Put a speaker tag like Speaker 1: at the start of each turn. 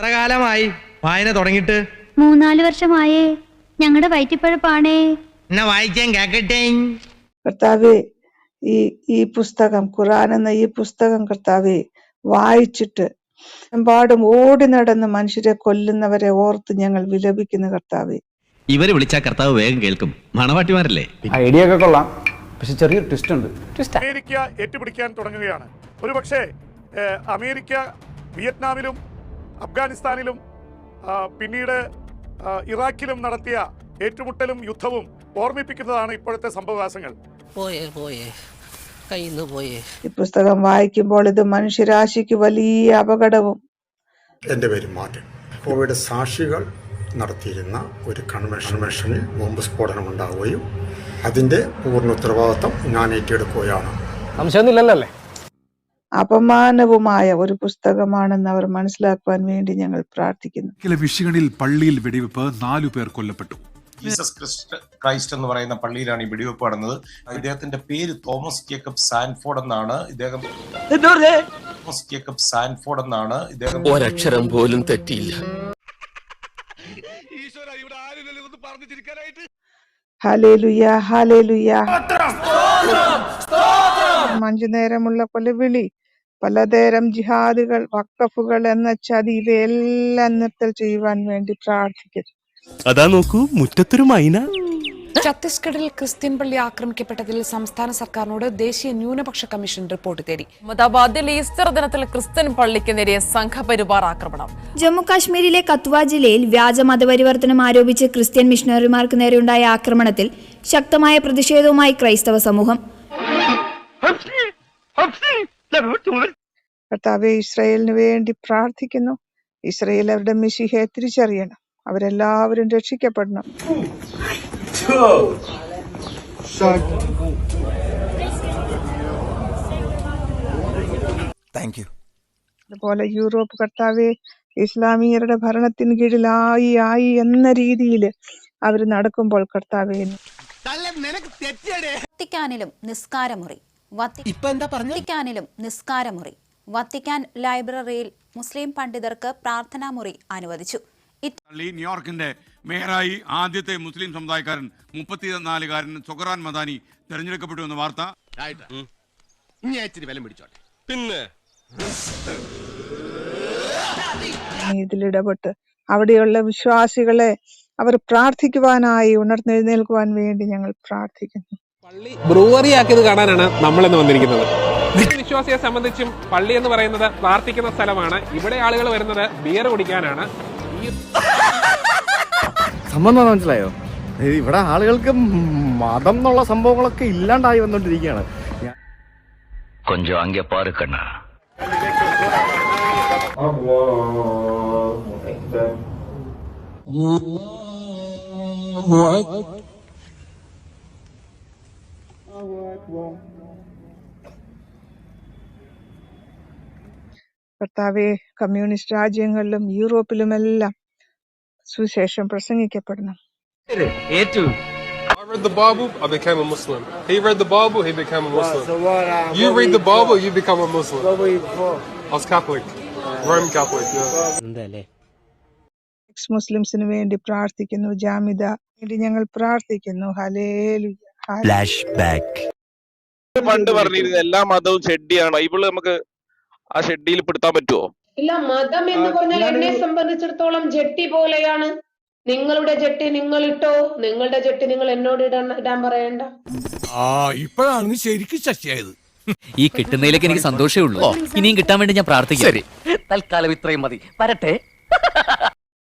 Speaker 1: എത്ര കാലമായി? വായന തുടങ്ങിയിട്ട്?
Speaker 2: മൂന്നാൽ വർഷമായേ. ഞങ്ങളുടെ വയറ്റിപ്പഴപ്പാണേ.
Speaker 1: എന്നെ വായിക്കാൻ കേക്കട്ടെ.
Speaker 3: കർത്താവേ ഈ ഈ പുസ്തകം ഖുറാൻ എന്ന ഈ പുസ്തകം കർത്താവേ വായിച്ചിട്ട് എമ്പാടും ഓടി നടന്ന് മനുഷ്യരെ കൊല്ലുന്നവരെ ഓർത്ത് ഞങ്ങൾ വിലപിക്കുന്നു കർത്താവേ.
Speaker 4: ഇവരെ വിളിച്ചാ കർത്താവ് വേഗം കേൾക്കും. മണവാട്ടിമാരല്ലേ?
Speaker 5: ഐഡിയ ഒക്കെ കൊള്ളാം. പക്ഷെ ചെറിയൊരു ട്വിസ്റ്റ് ഉണ്ട്. ട്വിസ്റ്റ്
Speaker 6: അമേരിക്ക ഏറ്റുപിടിക്കാൻ തുടങ്ങുകയാണ്. ഒരുപക്ഷെ അമേരിക്ക വിയറ്റ്നാമിലും അഫ്ഗാനിസ്ഥാനിലും പിന്നീട് ഇറാഖിലും നടത്തിയ ഏറ്റുമുട്ടലും യുദ്ധവും ഓർമ്മിപ്പിക്കുന്നതാണ് ഇപ്പോഴത്തെ സംഭവവാസങ്ങൾ.
Speaker 7: പോയേ പോയേ. പോയേ.
Speaker 3: ഈ പുസ്തകം വായിക്കുമ്പോൾ ഇത് മനുഷ്യരാശിക്ക് വലിയ അപകടവും.
Speaker 8: എന്റെ പേര് മാർട്ടിൻ കോവിഡ് സാക്ഷികൾ നടത്തിയിരുന്ന ഒരു കൺവെൻഷനിൽ ബോംബ് സ്ഫോടനം ഉണ്ടാവുകയും അതിന്റെ പൂർണ ഉത്തരവാദിത്വം ഞാൻ ഏറ്റെടുക്കുകയാണ്.
Speaker 5: സംശയമൊന്നുമില്ലല്ലോ അല്ലേ?
Speaker 3: അപമാനവുമായ ഒരു പുസ്തകമാണെന്ന് അവർ മനസ്സിലാക്കുവാൻ വേണ്ടി ഞങ്ങൾ പ്രാർത്ഥിക്കുന്നു.
Speaker 9: ചില വിഷയങ്ങളിൽ പള്ളിയിൽ വെടിവെപ്പ് നാലു പേർ കൊല്ലപ്പെട്ടു.
Speaker 10: ജീസസ് ക്രിസ്റ്റ് ക്രൈസ്റ്റ് എന്ന് പറയുന്ന പള്ളിയിലാണ് ഈ വെടിവെപ്പ് നടന്നത്. ഇദ്ദേഹത്തിന്റെ പേര് തോമസ് ജേക്കബ് സാൻഫോർഡ് എന്നാണ്. ഇദ്ദേഹം തോമസ് ജേക്കബ് സാൻഫോർഡ് എന്നാണ്. ഇദ്ദേഹം
Speaker 7: ഒരക്ഷരം പോലും തെറ്റിയില്ല.
Speaker 3: അഞ്ചു നേരമുള്ള കൊലവിളി. പലതരം ജിഹാദുകൾ വക്കഫുകൾ എന്ന ചതി ഇവയെല്ലാം നിർത്തൽ ചെയ്യുവാൻ വേണ്ടി പ്രാർത്ഥിക്കുന്നു.
Speaker 4: അതാ നോക്കൂ മുറ്റത്തൊരു മൈന.
Speaker 11: ഛത്തീസ്ഗഡിൽ ക്രിസ്ത്യൻ പള്ളി ആക്രമിക്കപ്പെട്ടതിൽ സംസ്ഥാന സർക്കാരിനോട് ദേശീയ ന്യൂനപക്ഷ കമ്മീഷൻ റിപ്പോർട്ട് തേടി.
Speaker 12: അഹമ്മദാബാദിൽ ഈസ്റ്റർ ദിനത്തിൽ ക്രിസ്ത്യൻ പള്ളിക്ക് നേരെ സംഘപരിവാർ ആക്രമണം.
Speaker 2: ജമ്മു കാശ്മീരിലെ കത്വ ജില്ലയിൽ വ്യാജ മതപരിവർത്തനം ആരോപിച്ച് ക്രിസ്ത്യൻ മിഷണറിമാർക്ക് നേരെയുണ്ടായ ആക്രമണത്തിൽ ശക്തമായ പ്രതിഷേധവുമായി ക്രൈസ്തവ സമൂഹം.
Speaker 3: കർത്താവെ ഇസ്രായേലിന് വേണ്ടി പ്രാർത്ഥിക്കുന്നു. ഇസ്രായേൽ അവരുടെ മിശിഹയെ തിരിച്ചറിയണം. അവരെല്ലാവരും രക്ഷിക്കപ്പെടണം.
Speaker 4: താങ്ക് യു
Speaker 3: അതുപോലെ യൂറോപ്പ് കർത്താവെ ഇസ്ലാമിയരുടെ ഭരണത്തിന് കീഴിലായി ആയി എന്ന രീതിയിൽ അവർ നടക്കുമ്പോൾ കർത്താവെ
Speaker 2: വത്തിക്കാനിലും നിസ്കാരമുറി. വത്തിക്കാനിലും നിസ്കാരമുറി. വത്തിക്കാൻ ലൈബ്രറിയിൽ മുസ്ലിം പണ്ഡിതർക്ക് പ്രാർത്ഥനാമുറി അനുവദിച്ചു.
Speaker 9: ന്യൂയോർക്കിന്റെ മേയറായി ആദ്യത്തെ മുസ്ലിം സമുദായക്കാരൻ മുപ്പത്തിനാലുകാരൻ സുഖറാൻ മദാനി തെരഞ്ഞെടുക്കപ്പെട്ടു എന്ന വാർത്ത.
Speaker 4: ഇനി ഇച്ചിരി വിലം പിടിച്ചോട്ടെ.
Speaker 7: പിന്നെ?
Speaker 3: ഇതിലിടപെട്ട് അവിടെയുള്ള വിശ്വാസികളെ അവർ പ്രാർത്ഥിക്കുവാനായി ഉണർന്നെഴുന്നേൽക്കുവാൻ വേണ്ടി ഞങ്ങൾ പ്രാർത്ഥിക്കുന്നു.
Speaker 5: പള്ളി ബ്രൂവറി ആക്കിയത് കാണാനാണ് നമ്മൾ ഇന്ന് വന്നിരിക്കുന്നത്. വിശ്വാസിയെ സംബന്ധിച്ചും പള്ളി എന്ന് പറയുന്നത് പ്രാർത്ഥിക്കുന്ന സ്ഥലമാണ്. ഇവിടെ ആളുകൾ വരുന്നത് ബിയർ കുടിക്കാനാണ്.
Speaker 1: സംബന്ധം മനസ്സിലായോ? ഇവിടെ ആളുകൾക്ക് മതം എന്നുള്ള സംഭവങ്ങളൊക്കെ ഇല്ലാണ്ടായി വന്നോണ്ടിരിക്കുകയാണ്.
Speaker 4: കൊഞ്ചം അങ്ക പാറ് കണ്ണ.
Speaker 3: കർത്താവെ കമ്മ്യൂണിസ്റ്റ് രാജ്യങ്ങളിലും യൂറോപ്പിലുമെല്ലാം സുവിശേഷം പ്രസംഗിക്കപ്പെടണം
Speaker 4: ഏറ്റു
Speaker 5: I read the Bible, I became a Muslim. He read the Bible, he became a Muslim. So what, uh, You read the Bible, you become a Muslim. What were you before? I was Catholic, Roman Catholic. Yeah.
Speaker 3: Ex മുസ്ലിംസിന് വേണ്ടി പ്രാർത്ഥിക്കുന്നു ജാമിത വേണ്ടി ഞങ്ങൾ പ്രാർത്ഥിക്കുന്നു ഹലേലു hallelujah.
Speaker 4: Flash back
Speaker 10: പണ്ട് പറഞ്ഞിരുന്നത് എല്ലാ മതവും ഷെഡിയാണ് Bible നമുക്ക് ആ ഷെഡിയിൽ പെടുത്താൻ പറ്റുമോ
Speaker 12: ഇല്ല മതം എന്ന് പറഞ്ഞാൽ എന്നെ സംബന്ധിച്ചിടത്തോളം ജെട്ടി പോലെയാണ്. നിങ്ങളുടെ ജെട്ടി നിങ്ങൾ ഇട്ടോ നിങ്ങളുടെ ജെട്ടി നിങ്ങൾ എന്നോട് ഇടാൻ ഇടാൻ പറയണ്ട.
Speaker 9: ആ ഇപ്പോഴാണ് ശരിക്കും ശശിയായത്
Speaker 4: ഈ കിട്ടുന്നതിലേക്ക് എനിക്ക് സന്തോഷമേ ഉള്ളൂ. ഇനിയും കിട്ടാൻ വേണ്ടി ഞാൻ പ്രാർത്ഥിക്കാം.
Speaker 7: തൽക്കാലം ഇത്രയും മതി. വരട്ടെ.